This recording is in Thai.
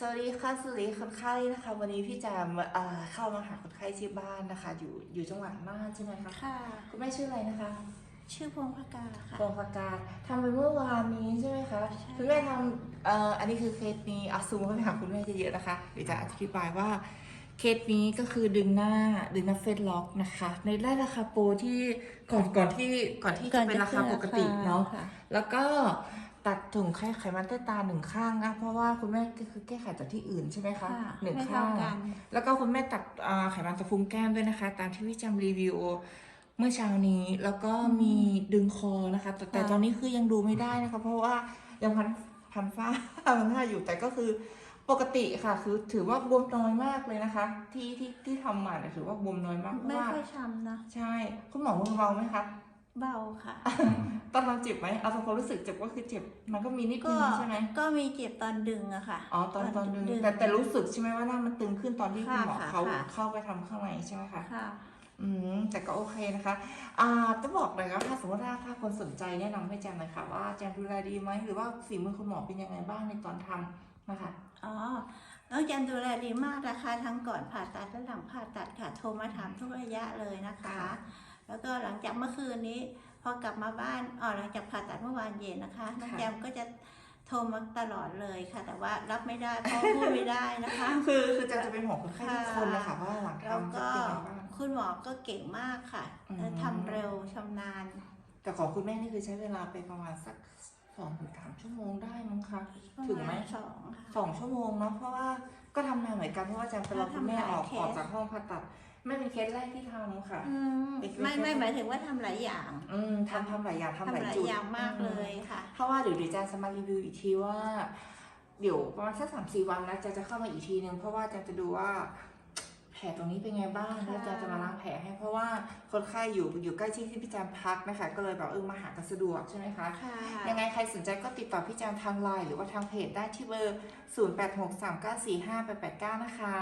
สวัสดีค่ะสวัสดีคนไข้นะคะ วันนี้พี่แจมเอ่อเข้ามาหาคนไข้ที่บ้านนะคะ อยู่อยู่จังหวัดน่านใช่ไหมคะค่ะ คุณแม่ชื่ออะไรนะคะ ชื่อพวงพกาค่ะฟองประกาศทำไปเมื่อวานนี้ใช่ไหมคะใช่คุณแม่ทำเอ่ออันนี้คือเคสนี้เอาซูมเข้าไปหาคุณแม่เยอะๆนะคะเดี๋ยวจะอธิบายว่าเคสนี้ก็คือดึงหน้าดึงหน้าเฟซล็อกนะคะ ในได้ราคาโปรที่ก่อนก่อนที่ก่อนที่จะเป็นราคาปกติเนาะค่แล้วก็ ตัดถุงไขไขมันใต้ตาหนึ่งข้างนะ เพราะว่าคุณแม่ก็คือแก้ไขจากที่อื่นใช่ไหมคะค่ะหนึ่งไม่ข้าเท่าง กัน แล้วก็คุณแม่ตัดอ่าไขมันตะพุงแก้มด้วยนะคะ ตามที่พี่จำรีวิวเมื่อเช้านี้แล้วก็มีดึงคอนะคะแต่แต่ค่ะ ตอนนี้คือยังดูไม่ได้นะคะ เพราะว่ายังพันพันฝ้า พันฝ้าอยู่แต่ก็คือปกติค่ะ คือถือว่าบวมน้อยมากเลยนะคะ ที่ที่ที่ทำมาเนี่ยถือว่าบวมน้อยมากเพราะไม่ว่า ค่อยช้ำนะ ใช่ คุณหมอมือเบาไหมคะ เบาค่ะ ตอนเราเจ็บไหมเอาความรู้สึกเจ็บก็คือเจ็บ มันก็มีนิดก็นึงใช่ไหมก็มีเจ็บตอนดึงอะค่ะ อ๋อตอนตอนดึง แต่แต่รู้สึกใช่ไหมว่าหน้ามันตึงขึ้นตอนที่คุณค่ะหมอค่ะเขาค่ะเข้าไปทำข้างในใช่ไหมคะค่ะอืมแต่ก็โอเคนะคะ อ่าจะบอกเลยว่าถ้าสมมติว่าถ้าคนสนใจแนะนำให้แจมหน่อยค่ะ ว่าแจมดูแลดีไหมหรือว่าฝีมือคุณหมอเป็นยังไงบ้างในตอนทำนะคะอ๋อน้องจันดูแลดีมากนะคะ ทั้งก่อนผ่าตัดและหลังผ่าตัดค่ะ โทรมาถามทุกระยะเลยนะคะค่ะ แล้วก็หลังจากเมื่อคืนนี้ พอกลับมาบ้านอ๋อหลังจากผ่าตัดเมื่อวานเย็นนะคะน้องแจมก็จะโทรมาตลอดเลยค่ะ แต่ว่ารับไม่ได้เพราะพูดไม่ได้นะคะ คือคือแจมจะเป็นห่วงคนไข้ทุกคนนะคะว่าหลังแล้วทำจะก็เป็นยังไงบ้าง คุณหมอก็เก่งมากค่ะอืมเอ่อทำเร็วชำนาญ แต่ของคุณแม่นี่คือใช้เวลาไปประมาณสักสองถึงสามชั่วโมงได้มั้งคะ ถึงไหม ประาณสองค่ะ สองชั่วโมงเนาะเพราะว่าก็ทำนานเหมือนกันเพราะว่าแจมไปรอคุณแม่ออกทำหลายเคส ออกจากห้องผ่าตัด ไม่เป็นเคสแรกที่ทำค่ะ อืมเป็นไม่เป็นไม่หมายถึงว่าทำหลายอย่าง อืมทำทำหลายอย่างทำทำหลายหลายจุดอย่างมากเลยค่ะ เพราะว่าเดี๋ยวเดี๋ยวแจมจะมารีวิวอีกทีว่า เดี๋ยวประมาณสักสามสี่วันนะแจมจะเข้ามาอีกทีนึงเพราะว่าแจมจะดูว่าแผลตรงนี้เป็นไงบ้างค่ะ แล้วแจมจะมาล้างแผลให้เพราะว่าคนไข้อยู่อยู่ใกล้ที่ที่พี่แจมพักนะคะก็เลยแบบเออมาหากันสะดวกใช่ไหมคะ ค่ะยังไงใครสนใจก็ติดต่อพี่แจมทางไลน์หรือว่าทางเพจได้ที่เบอร์ 0863945889 นะคะ